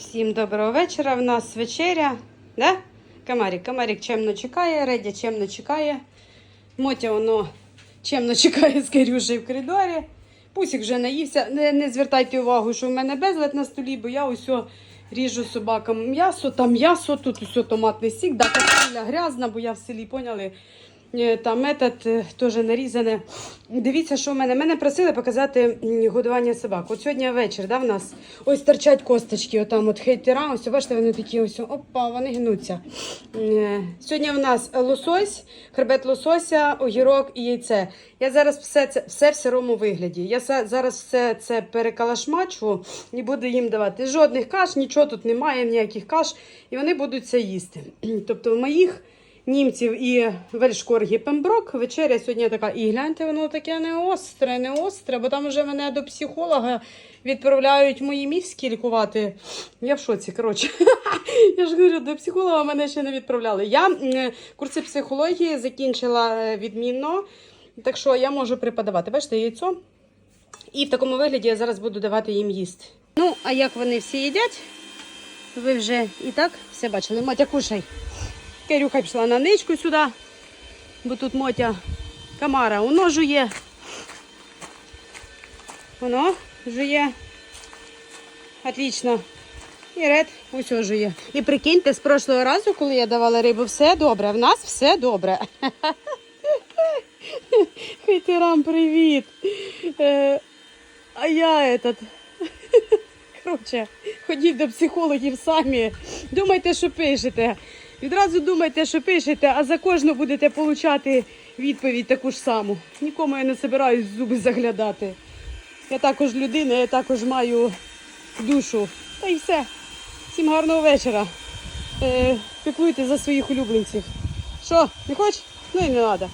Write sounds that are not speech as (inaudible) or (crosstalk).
Всім доброго вечора. В нас вечеря. Да? Камарік, Камарік чемно чекає, Редя чемно чекає. Мотя воно чемно чекає з Кирюшею в коридорі. Пусік вже наївся. Не, не звертайте увагу, що в мене безлад на столі, бо я ось ріжу собакам м'ясо, там м'ясо, тут усе томатний сік, да, кастрюля грязна, бо я в селі поняли. Е, Там метод е, теж нарізане. Дивіться, що в мене. Мене просили показати годування собак. От сьогодні вечір, да, в нас ось торчать косточки, отам от хейтера. Ось бачите, вони такі ось, опа, вони гнуться. Е, Сьогодні в нас лосось, хребет лосося, огірок і яйце. Я зараз все це все в сирому вигляді. Я зараз все це перекалашмачу і буду їм давати. Жодних каш, нічого тут немає, ніяких каш, і вони будуть це їсти. Тобто в моїх німців і вельшкоргі пемброк. Вечеря сьогодні така. І гляньте, воно таке не остре, не остре, бо там вже мене до психолога відправляють мої мізки лікувати. Я в шоці, коротше. (laughs) Я ж говорю, до психолога мене ще не відправляли. Я курси психології закінчила е, відмінно, так що я можу преподавати. Бачите, яйцо. І в такому вигляді я зараз буду давати їм їсти. Ну, а як вони всі їдять, ви вже і так все бачили. Мотя, кушай. Кирюха пішла на ничку сюди, бо тут Мотя Камара воно жує. Воно жує. Отлично. І ред усе жує. І прикиньте, з прошлого разу, коли я давала рибу, все добре. В нас все добре. (laughs) Хейтерам, привіт. Е, а я этот. (laughs) Коротше, ходіть до психологів самі. Думайте, що пишете. Відразу думайте, що пишете, а за кожну будете получати відповідь таку ж саму. Нікому я не збираюсь зуби заглядати. Я також людина, я також маю душу. Та й все. Всім гарного вечора. Е, піклуйте за своїх улюбленців. Що, не хочеш? Ну і не треба.